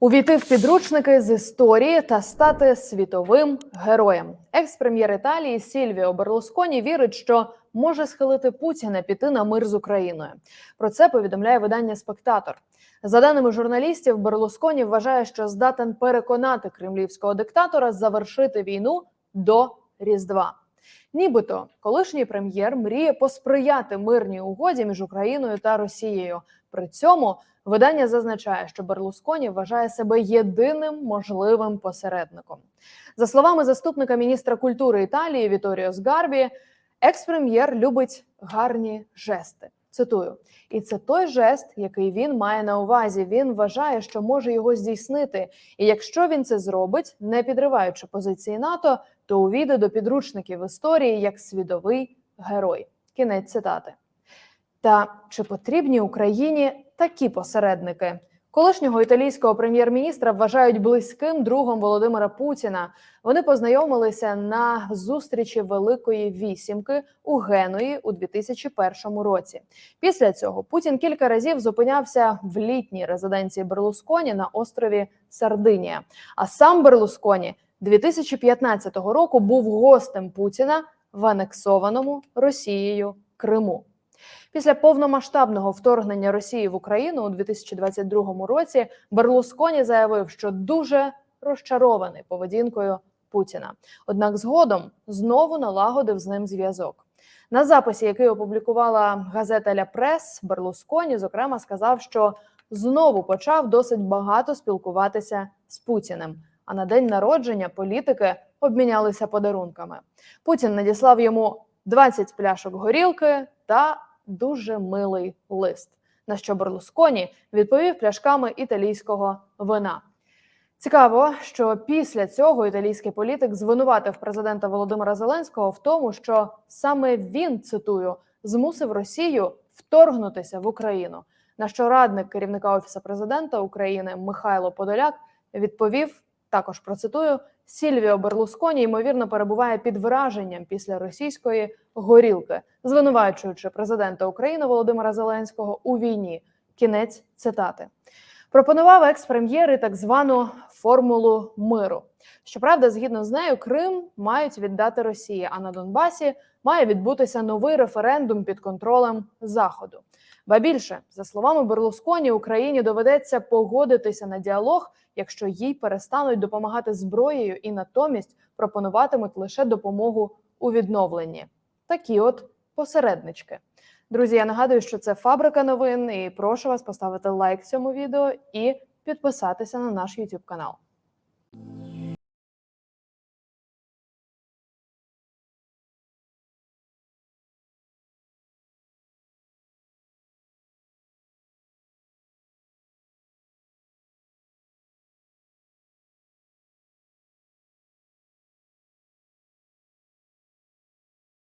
Увійти в підручники з історії та стати світовим героєм. Екс-прем'єр Італії Сільвіо Берлусконі вірить, що може схилити Путіна піти на мир з Україною. Про це повідомляє видання Спектатор. За даними журналістів, Берлусконі вважає, що здатен переконати кремлівського диктатора завершити війну до Різдва. Нібито колишній прем'єр мріє посприяти мирній угоді між Україною та Росією. При цьому видання зазначає, що Берлусконі вважає себе єдиним можливим посередником. За словами заступника міністра культури Італії Віторіо Згарбі, екс-прем'єр любить гарні жести. Цитую, і це той жест, який він має на увазі. Він вважає, що може його здійснити. І якщо він це зробить, не підриваючи позиції НАТО, то увійде до підручників історії як свідовий герой. Кінець цитати. Та чи потрібні Україні такі посередники? Колишнього італійського прем'єр-міністра вважають близьким другом Володимира Путіна. Вони познайомилися на зустрічі Великої вісімки у Геної у 2001 році. Після цього Путін кілька разів зупинявся в літній резиденції Берлусконі на острові Сардинія. А сам Берлусконі 2015 року був гостем Путіна в анексованому Росією Криму. Після повномасштабного вторгнення Росії в Україну у 2022 році Берлусконі заявив, що дуже розчарований поведінкою Путіна. Однак згодом знову налагодив з ним зв'язок. На записі, який опублікувала газета Ля Прес, Берлусконі, зокрема, сказав, що знову почав досить багато спілкуватися з Путіним. А на день народження політики обмінялися подарунками. Путін надіслав йому 20 пляшок горілки та дуже милий лист. На що Берлусконі відповів пляшками італійського вина. Цікаво, що після цього італійський політик звинуватив президента Володимира Зеленського в тому, що саме він цитую змусив Росію вторгнутися в Україну. На що радник керівника офісу президента України Михайло Подоляк відповів також процитую: Сільвіо Берлусконі ймовірно перебуває під враженням після російської горілки, звинувачуючи президента України Володимира Зеленського у війні. Кінець цитати. Пропонував екс-прем'єр і так звану формулу миру. Щоправда, згідно з нею, Крим мають віддати Росії, а на Донбасі має відбутися новий референдум під контролем Заходу. Ба більше, за словами Берлусконі, Україні доведеться погодитися на діалог, якщо їй перестануть допомагати зброєю і натомість пропонуватимуть лише допомогу у відновленні. Такі от посереднички. Друзі, я нагадую, що це фабрика новин, і прошу вас поставити лайк цьому відео і підписатися на наш YouTube канал.